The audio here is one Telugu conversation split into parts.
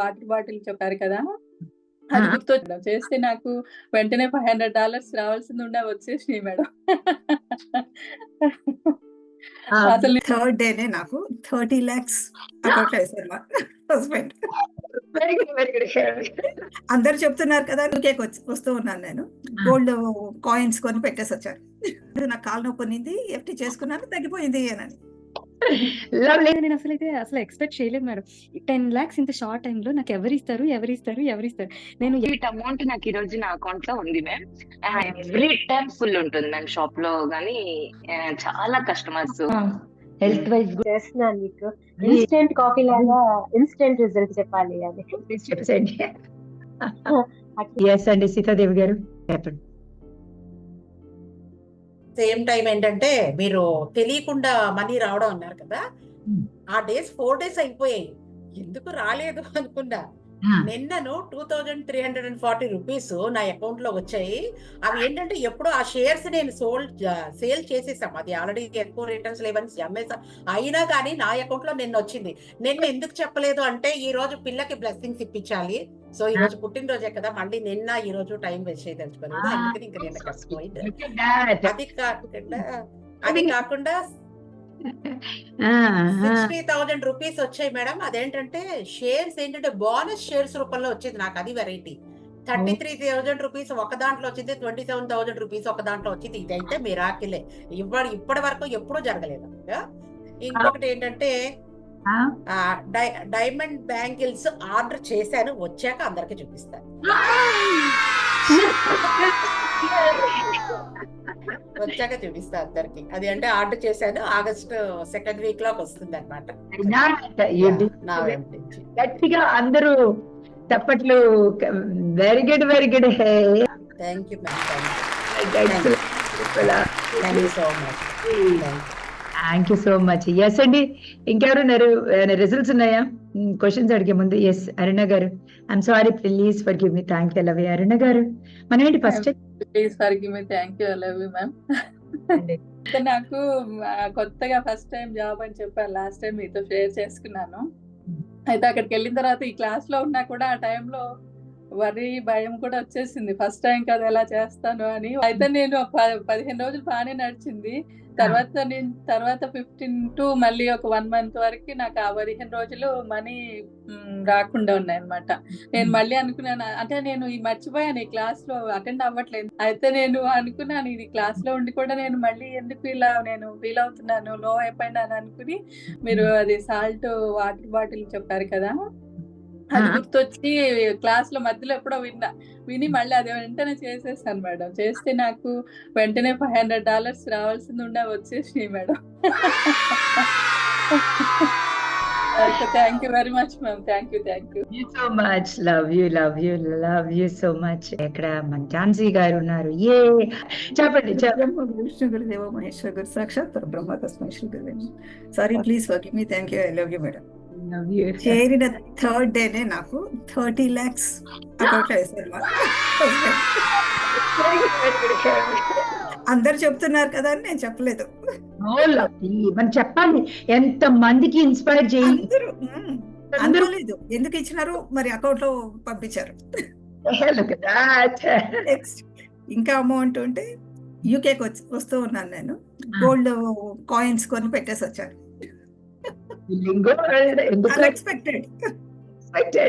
వాటర్ బాటిల్ చెప్పారు కదా? అది. గుర్తొచ్చింది. చేస్తే నాకు వెంటనే ఫైవ్ హండ్రెడ్ డాలర్స్ రావాల్సింది ఉండే వచ్చేసినాయి మేడం. ఆ, అసలు థర్డ్ డేనే నాకు. థర్టీ ల్యాక్స్ అకౌంట్ వేశారు మా హస్బెండ్. అందరు చెప్తున్నారు కదా వచ్చి వస్తూ ఉన్నాను నేను. గోల్డ్ కాయిన్స్ కొని పెట్టేసి వచ్చాను. నాకు కాలు నొప్పి ఎఫ్టీ చేసుకున్నాను తగ్గిపోయింది అని. లేదు నేను అసలు అయితే అసలు ఎక్స్పెక్ట్ చేయలేదు మేడం. టెన్ లాక్స్ ఇంత షార్ట్ టైమ్లో నాకు ఎవరు ఇస్తారు ఎవరు ఇస్తారు ఎవరు ఇస్తారు? నేను అమౌంట్ నాకు ఈ రోజు నా అకౌంట్లో ఉంది మ్యామ్ ఎవ్రీ టైం ఫుల్ ఉంటుంది మ్యామ్ షాప్లో గానీ చాలా కస్టమర్స్ హెల్త్ వైజ్ చేస్తున్నాను మీకు. ఇన్స్టెంట్ కాఫీ లాగా ఇన్స్టెంట్ రిజల్ట్ చెప్పాలి అని చెప్పండి ఎస్ అండి సీతాదేవి గారు. చెప్పండి సేమ్ టైం ఏంటంటే మీరు తెలియకుండా మనీ రావడం అన్నారు కదా. ఆ డేస్ ఫోర్ డేస్ అయిపోయాయి. ఎందుకు రాలేదు అనుకున్నా. నిన్నను two thousand three hundred and forty rupees నా అకౌంట్లో వచ్చాయి. అవి ఏంటంటే ఎప్పుడు ఆ షేర్స్ నేను సోల్డ్ సేల్ చేసేసాం. అది ఆల్రెడీ ఎక్కువ రిటర్న్స్ లేవని అమ్మేసా అయినా కానీ నా అకౌంట్లో నిన్న వచ్చింది నిన్న ఎందుకు చెప్పలేదు అంటే ఈ రోజు పిల్లకి బ్లెస్సింగ్స్ ఇప్పించాలి. సో ఈ రోజు పుట్టినరోజే కదా మళ్ళీ నిన్న ఈ రోజు టైం వేస్ట్ చేయదలుచుకోలేదు Ah. అందుకని ఇంకా నిన్న కష్టమైంది. అది కాకుండా అది కాకుండా. సిక్స్టీ థౌజండ్ రూపీస్ వచ్చాయి మేడం అదేంటంటే షేర్స్ ఏంటంటే బోనస్ షేర్స్ రూపంలో వచ్చింది నాకు అది variety thirty three thousand rupees ఒక దాంట్లో వచ్చింది ట్వంటీ సెవెన్ థౌజండ్ రూపీస్ ఒక దాంట్లో వచ్చింది ఇదైతే మిరాకిలే ఇవ్వడు ఇప్పటి వరకు ఎప్పుడూ జరగలేదు? ఇంకొకటి ఏంటంటే డైమండ్ బ్యాంగిల్స్ ఆర్డర్ చేశాను వచ్చాక అందరికి చూపిస్తాను. వచ్చాక చూపిస్తా అందరికి. అది అంటే ఆర్డర్ చేశాను ఆగస్ట్ సెకండ్ వీక్లోకి వస్తుంది అనమాట గట్టిగా అందరూ చప్పట్లు very good very good thank you ma'am thank you so much thank you so much yes అండి ఇంకెవరున్నారు రిజల్ట్స్ ఉన్నాయా? క్వశ్చన్స్ అడిగే ముందు. ఎస్ అరుణ గారు. I'm sorry please forgive me thank you love Aruna గారు మనం ఏంటి first please forgive me thank you love you ma'am నాకు కొత్తగా ఫస్ట్ టైం జాబ్ అని చెప్పాను లాస్ట్ టైం మీతో షేర్ చేసుకున్నాను. అయితే అక్కడికి వెళ్ళిన తర్వాత ఈ క్లాస్లో ఉన్నా కూడా ఆ టైంలో వరి భయం కూడా వచ్చేసింది. ఫస్ట్ టైం కదా ఎలా చేస్తాను అని. అయితే నేను పదిహేను రోజులు బాగానే నడిచింది. తర్వాత నేను తర్వాత ఫిఫ్టీన్ టు మళ్ళీ ఒక వన్ మంత్ వరకు నాకు ఆ పదిహేను రోజులు మనీ రాకుండా ఉన్నాయి అనమాట నేను మళ్ళీ అనుకున్నాను అంటే నేను ఈ మర్చిపోయాను ఈ క్లాస్లో అటెండ్ అవ్వట్లేదు. అయితే నేను అనుకున్నాను ఇది క్లాస్లో ఉండి కూడా నేను మళ్ళీ ఎందుకు ఇలా నేను ఫీల్ అవుతున్నాను లో అయిపోయినాను అనుకుని మీరు అది సాల్ట్ వాటర్ బాటిల్ చెప్పారు కదా? అది. గుర్తొచ్చి క్లాస్లో మధ్యలో ఎప్పుడో విన్నా. విని మళ్ళీ అది వెంటనే చేసేసాను మేడం. చేస్తే నాకు వెంటనే ఫైవ్ హండ్రెడ్ డాలర్స్ రావాల్సింది ఉండే వచ్చేసినాయి madam. Thank you very much ma'am. Thank you thank you. So much love you love you love you so much ఇక్కడ మన ఝాన్సీ గారు ఉన్నారు? ఏ? చెప్పండి విష్ణు గురుదేవ మహేశ్వర గురు సాక్షాత్ బ్రహ్మ తస్మై శ్రీ గురుదేవ sorry please forgive me thank you I love you madam చేరిన థర్డ్ డేనే నాకు. థర్టీ ల్యాక్స్ అకౌంట్ వేశారు. అందరు చెప్తున్నారు కదా అని నేను చెప్పలేదు. మనం చెప్పాలి ఎంత మందికి ఇన్స్పైర్ చేయి? అందరూ ఎందుకు ఇచ్చినారు? మరి అకౌంట్లో పంపించారు. నెక్స్ట్ ఇంకా అమౌంట్ ఉంటే యూకేకి వచ్చి వస్తూ ఉన్నాను నేను. గోల్డ్ కాయిన్స్ కొని పెట్టేసి వచ్చాను. Unexpected expected?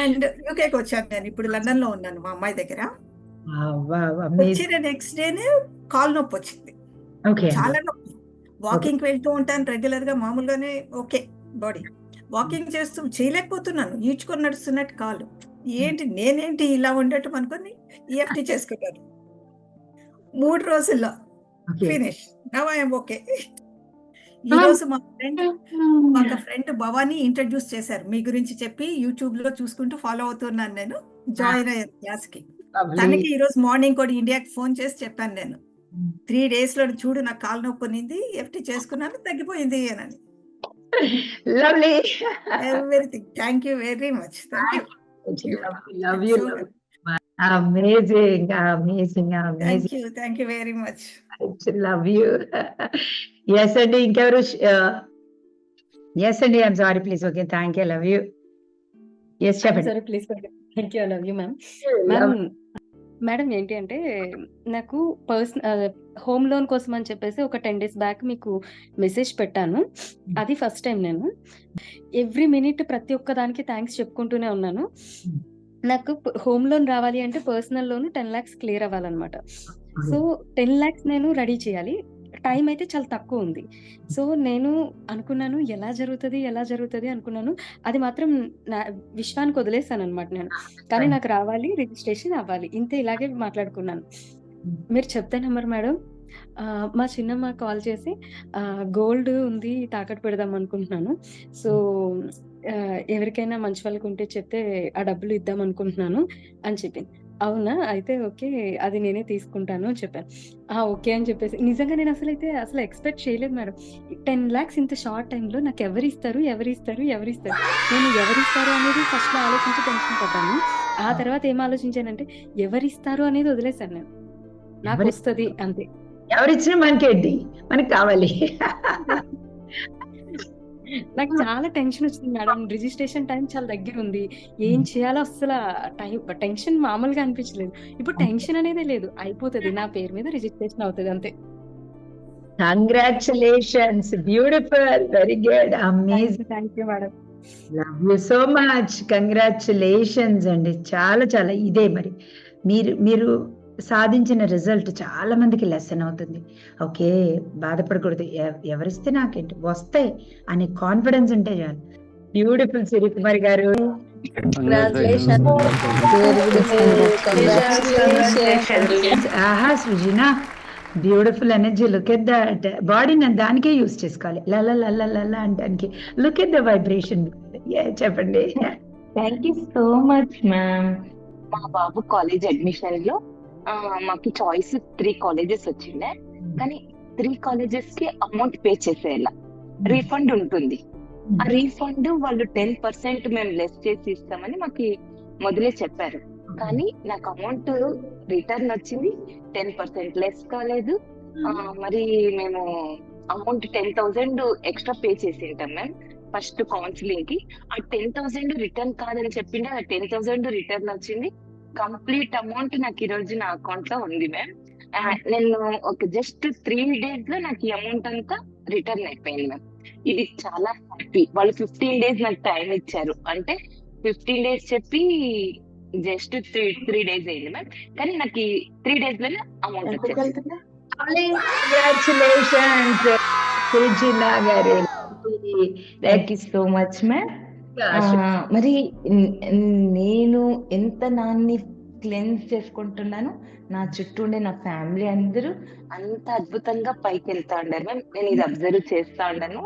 అండ్ యూకేకి వచ్చాను నేను. ఇప్పుడు లండన్లో ఉన్నాను మా అమ్మాయి దగ్గర. వచ్చిన నెక్స్ట్ డేనే కాల్ నొప్పి వచ్చింది. చాలా నొప్పి. వాకింగ్ వెళ్తూ ఉంటాను రెగ్యులర్గా మామూలుగానే ఓకే బాడీ వాకింగ్ చేస్తూ చేయలేకపోతున్నాను. ఈడ్చుకొని నడుస్తున్నట్టు కాలు. ఏంటి నేనేంటి ఇలా ఉండటం అనుకొని ఈఎఫ్టీ చేసుకున్నాను మూడు రోజుల్లో. ఫినిష్ నవ్ ఐఎమ్ ఓకే ఈ రోజు మా ఫ్రెండ్ ఒక ఫ్రెండ్ భవానీ ఇంట్రడ్యూస్ చేశారు. మీ గురించి చెప్పి యూట్యూబ్లో చూసుకుంటూ ఫాలో అవుతున్నాను నేను. జాయిన్ అయ్యాను క్లాస్కి. తనకి ఈ రోజు మార్నింగ్ కూడా ఇండియాకి ఫోన్ చేసి చెప్పాను నేను. త్రీ డేస్లో చూడు నాకు కాలు నొప్పి ఉన్నింది ఎఫ్టీ చేసుకున్నాను తగ్గిపోయింది అని. Lovely. Everything thank you very much thank you Love you. Amazing, amazing, thank amazing. You thank you very much love you yes అండి ఇంకెవరు? ఎస్ అండి I'm sorry please okay thank you love you yes చెప్పండి. సరే please thank you love you ma'am ma'am madam ఏంటి అంటే నాకు పర్సన్ హోమ్ లోన్ కోసం అని చెప్పేసి ఒక టెన్ డేస్ బ్యాక్ మీకు మెసేజ్ పెట్టాను. అది ఫస్ట్ టైం నేను. ఎవ్రీ మినిట్ ప్రతి ఒక్క దానికి థ్యాంక్స్ చెప్పుకుంటూనే ఉన్నాను. నాకు హోమ్ లోన్ రావాలి అంటే personal loan ten lakhs clear అవ్వాలన్నమాట. సో టెన్ లాక్స్ నేను రెడీ చేయాలి. టైం అయితే చాలా తక్కువ ఉంది. సో నేను అనుకున్నాను ఎలా జరుగుతుంది ఎలా జరుగుతుంది అనుకున్నాను. అది మాత్రం నా విశ్వానికి వదిలేసాను అనమాట నేను కానీ నాకు రావాలి రిజిస్ట్రేషన్ అవ్వాలి. ఇంతే ఇలాగే మాట్లాడుకున్నాను. మీరు చెప్తానమ్మరు మేడం. ఆ, మా చిన్నమ్మ కాల్ చేసి గోల్డ్ ఉంది తాకట్టు పెడదాం అనుకుంటున్నాను. సో ఎవరికైనా మంచి వాళ్ళకి ఉంటే చెప్తే ఆ డబ్బులు ఇద్దాం అనుకుంటున్నాను అని చెప్పింది. అవునా? అయితే ఓకే. అది నేనే తీసుకుంటాను అని చెప్పాను. ఆ ఓకే అని చెప్పేసి. నిజంగా నేను అసలు అయితే అసలు ఎక్స్పెక్ట్ చేయలేదు మేడం. టెన్ లాక్స్ ఇంత షార్ట్ టైంలో నాకు ఎవరు ఇస్తారు ఎవరు ఇస్తారు ఎవరు ఇస్తారు నేను ఎవరు ఇస్తారు అనేది ఫస్ట్లో ఆలోచించి టెన్షన్ పడ్డాను. ఆ తర్వాత ఏం ఆలోచించానంటే ఎవరు ఇస్తారు అనేది వదిలేశాను నేను. నాకు ఎవరి- వస్తుంది అంతే. ఎవరిచ్చినా మనకేంటి? మనకి కావాలి. నాకు చాలా టెన్షన్ వచ్చింది మేడం. రిజిస్ట్రేషన్ టైం చాలా దగ్గర ఉంది. ఏం చేయాలో అసలు టైం టెన్షన్ మామూలుగా అనిపించలేదు. ఇప్పుడు టెన్షన్ అనేది లేదు. అయిపోతుంది. నా పేరు మీద రిజిస్ట్రేషన్ అవుతుంది అంతే. Congratulations beautiful very good amazing thank you madam love you so much congratulations అండి. చాలా చాలా. ఇదే మరి. మీరు మీరు సాధించిన రిజల్ట్ చాలా మందికి లెసన్ అవుతుంది. ఓకే బాధపడకూడదు. ఎవరిస్తే నాకేంటి? వస్తాయి అనే కాన్ఫిడెన్స్ ఉంటే చాలు. బ్యూటిఫుల్ సిరికుమార్ గారు. Congratulations. Congratulations. ఆహా Srujana. Beautiful energy look at that బాడీని దానికే యూస్ చేసుకోవాలి. లల లల లల అంటానికి లుక్ ఎట్ ద వైబ్రేషన్ చెప్పండి. Thank you so much ma'am మా బాబు కాలేజ్ అడ్మిషన్లో మాకు చాయిస్ త్రీ కాలేజెస్ వచ్చిండే. కానీ త్రీ కాలేజెస్కి అమౌంట్ పే చేసేయాల. రీఫండ్ ఉంటుంది. ఆ రీఫండ్ వాళ్ళు టెన్ పర్సెంట్ మేము లెస్ చేసి ఇస్తామని మాకు మొదలే చెప్పారు. కానీ నాకు అమౌంట్ రిటర్న్ వచ్చింది. టెన్ పర్సెంట్ లెస్ కాలేదు. మరి మేము amount ten thousand extra pay చేసి ఉంటాం మ్యామ్ ఫస్ట్ కౌన్సిలింగ్కి. ఆ టెన్ థౌసండ్ రిటర్న్ కాదని చెప్పిండే ఆ టెన్ థౌసండ్ రిటర్న్ వచ్చింది. కంప్లీట్ అమౌంట్ నాకు ఈ రోజు నా అకౌంట్లో ఉంది మ్యామ్. నేను ఒక జస్ట్ త్రీ డేస్లో నాకు ఈ అమౌంట్ అంతా రిటర్న్ అయిపోయింది మ్యామ్. ఇది చాలా హ్యాపీ. వాళ్ళు ఫిఫ్టీన్ డేస్ నాకు టైం ఇచ్చారు. అంటే ఫిఫ్టీన్ డేస్ చెప్పి just three three days ma'am ma'am. కానీ నాకు ఈ త్రీ డేస్లోనే అమౌంట్ వచ్చేసింది. కంగ్రాచులేషన్స్ సృజన గారు. Thank you so much ma'am మరి న- నేను ఎంత నాన్ని క్లెన్స్ చేసుకుంటున్నాను నా చుట్టూ ఉండే నా ఫ్యామిలీ అందరూ అంత అద్భుతంగా పైకి వెళ్తా ఉండారు మ్యామ్. నేను ఇది అబ్జర్వ్ చేస్తా ఉన్నాను.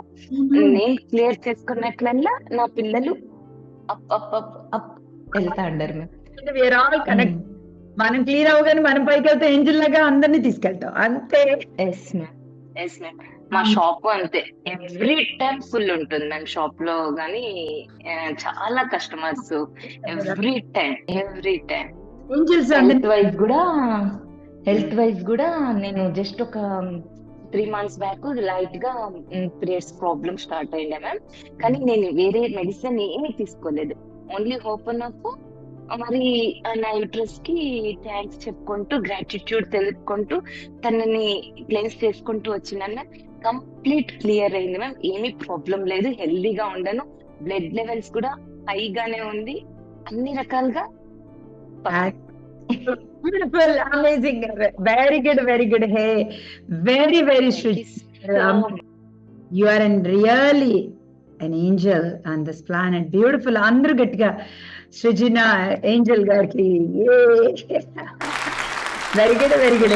నేను క్లియర్ చేసుకున్నట్లల్లా నా పిల్లలు అప్ అప్ అప్ అప్ వెళ్తా ఉండారు కనెక్ట్ మనం క్లియర్ అవగానే మనం పైకి వెళ్తే ఏంజిల్ లాగా అందరినీ తీసుకెళ్తాం అంతే. Yes ma'am. ఎస్ మ్యామ్ మా షాప్ అంతే. ఎవ్రీ టైం ఫుల్ ఉంటుంది మ్యామ్ షాప్లో గానీ ఆ, చాలా customers every time every time health wise కూడా హెల్త్ వైజ్ కూడా నేను జస్ట్ ఒక త్రీ మంత్స్ బ్యాక్ లైట్గా పీరియడ్స్ ప్రాబ్లమ్ స్టార్ట్ అయిండే మ్యామ్ కానీ నేను వేరే మెడిసిన్ ఏమీ తీసుకోలేదు. ఓన్లీ ఓపెన్ అప్ మరి ఆ నా యూట్రస్కి థ్యాంక్స్ చెప్పుకుంటూ గ్రాటిట్యూడ్ తెలుపుకుంటూ తనని క్లెన్స్ చేసుకుంటూ వచ్చినాను కంప్లీట్ క్లియర్ అయింది మ్యామ్. ఏమీ ప్రాబ్లం లేదు హెల్దీగా ఉండను. బ్లడ్ లెవెల్స్ కూడా హైగానే ఉంది. అన్ని రకాలుగా beautiful amazing very good very good hey very very you are and really an angel on this planet beautiful అందరూ గట్టిగా సృజన ఏంజల్ గారికి very good very good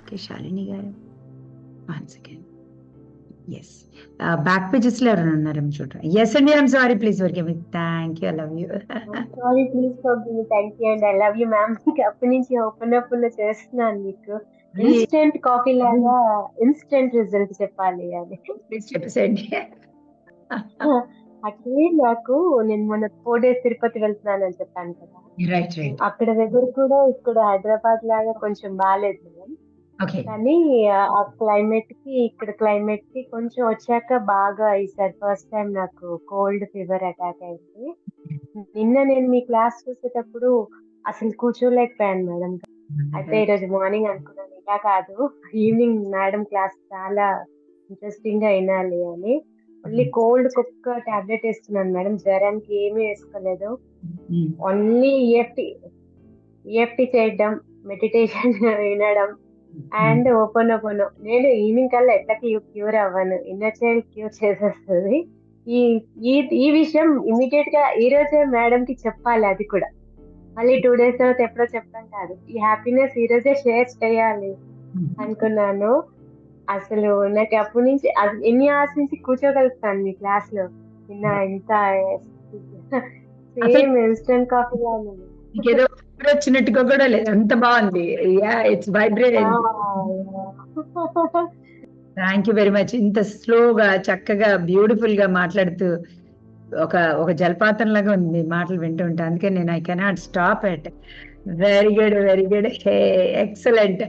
okay Shalini garu one second yes back పేజెస్లో ఎవరైనా ఉన్నారేమో చూడండి ఎస్ అండి I'm sorry please work me thank you I love you sorry please forgive thank you and I love you ma'am అప్పటి నుంచి ఓపెన్ అప్లో చేస్తున్నాను మీకు ఇన్స్టెంట్ కాఫీ లాగా ఇన్స్టెంట్ రిజల్ట్ చెప్పాలి అని ప్లీజ్ చెప్పేసేయండి యాక్చువల్లీ నాకు నేను మొన్న ఫోర్ డేస్ తిరుపతి వెళ్తున్నాను అని చెప్పాను కదా. రైట్ రైట్ అక్కడ వెదర్ కూడా ఇక్కడ హైదరాబాద్ లాగా కొంచెం బాగాలేదు కానీ ఆ- ఆ క్లైమేట్కి ఇక్కడ క్లైమేట్కి కొంచెం వచ్చాక బాగా ఈసారి ఫస్ట్ టైం నాకు కోల్డ్ ఫీవర్ అటాక్ అయింది. నిన్న నేను మీ క్లాస్ చూసేటప్పుడు అసలు కూర్చోలేకపోయాను మేడం. అయితే ఈరోజు మార్నింగ్ అనుకున్నాను ఇలా కాదు. ఈవినింగ్ మేడం క్లాస్ చాలా ఇంట్రెస్టింగ్గా వినాలి అని. ఓన్లీ కోల్డ్ ఒక్క టాబ్లెట్ వేస్తున్నాను మేడం. జ్వరానికి ఏమీ వేసుకోలేదు. ఓన్లీ ఈఎఫ్టి ఈఎఫ్టి చేయడం మెడిటేషన్ వినడం అండ్ ఓపెన్ ఓపెన్. నేను ఈవినింగ్ కల్లా ఎట్లా క్యూర్ అవ్వను. ఇన్నర్ చైల్డ్ క్యూర్ చేసేస్తుంది. ఈ ఈ ఈ విషయం ఇమీడియట్గా ఈ రోజే మేడం కి చెప్పాలి అది కూడా. మళ్ళీ టూ డేస్ తర్వాత ఎప్పుడో చెప్పడం కాదు. ఈ హ్యాపీనెస్ ఈ రోజే షేర్ చేయాలి అనుకున్నాను. అసలు నాకు అప్పటి నుంచి ఎన్ని అవర్స్ నుంచి కూర్చోగలుగుతాను మీ క్లాస్లో? నిన్న ఎంత సేమ్ ఇన్స్టెంట్ కాఫీ ఏదో వచ్చినట్టుగా కూడా లేదు. అంత బాగుంది. It's vibrate thank you very much ఇంత స్లోగా చక్కగా బ్యూటిఫుల్గా మాట్లాడుతూ ఒక ఒక జలపాతం లాగా ఉంది మీ మాటలు వింటుంటే అందుకే నేను I cannot stop at very good very good hey excellent